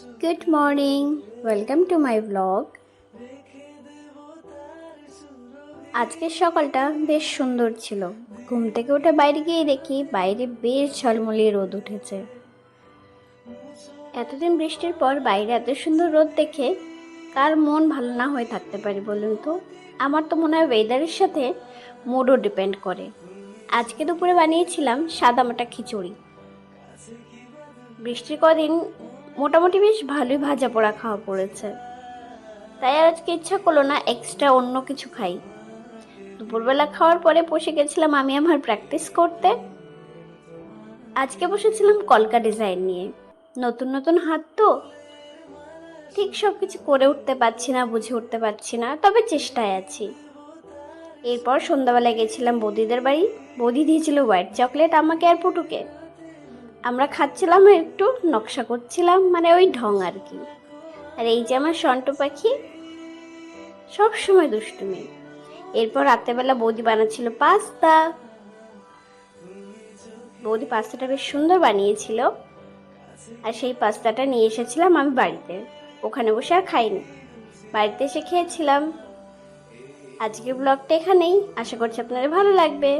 Good morning welcome to my blog আজকের সকালটা বেশ সুন্দর ছিল। ঘুম থেকে উঠে বাইরে গিয়ে দেখি বাইরে বেশ ঝলমলিয়ে রোদ উঠেছে। এতদিন বৃষ্টির পর বাইরে এত সুন্দর রোদ দেখে কার মন ভালো না হয়ে থাকতে পারে বলুন তো? আমার তো মনে হয় ওয়েদারের সাথে মুডও ডিপেন্ড করে। আজকে দুপুরে বানিয়েছিলাম সাদামাটা খিচুড়ি। বৃষ্টির কদিন মোটামুটি বেশ ভালোই ভাজা পোড়া খাওয়া পড়েছে। তাই আর আজকে ইচ্ছা করল না এক্সট্রা অন্য কিছু খাই। দুপুরবেলা খাওয়ার পরে বসে গেছিলাম আমি আমার প্র্যাকটিস করতে। আজকে বসেছিলাম কলকা ডিজাইন নিয়ে। নতুন নতুন হাত তো। ঠিক সব কিছু করে উঠতে পারছি না, বুঝে উঠতে পারছি না, তবে চেষ্টায় আছি। এরপর সন্ধ্যাবেলা গেছিলাম বৌদিদের বাড়ি। বৌদি দিয়েছিল হোয়াইট চকলেট আমাকে আর পুটুকে। আমরা খাচ্ছিলাম একটু নকশা করছিলাম মানে ওই ঢং আর কি। আর এই যে আমার সন্ট পাখি, সব সময় দুষ্টুমি। এরপর রাত্রেবেলা বৌদি বানাচ্ছিল পাস্তা। বৌদি পাস্তাটা বেশ সুন্দর বানিয়েছিল। আর সেই পাস্তাটা নিয়ে এসেছিলাম আমি বাড়িতে। ওখানে বসে আর খাইনি। বাড়িতে এসে খেয়েছিলাম। আজকের ব্লগটা এখানেই। আশা করছি আপনাদের ভালো লাগবে।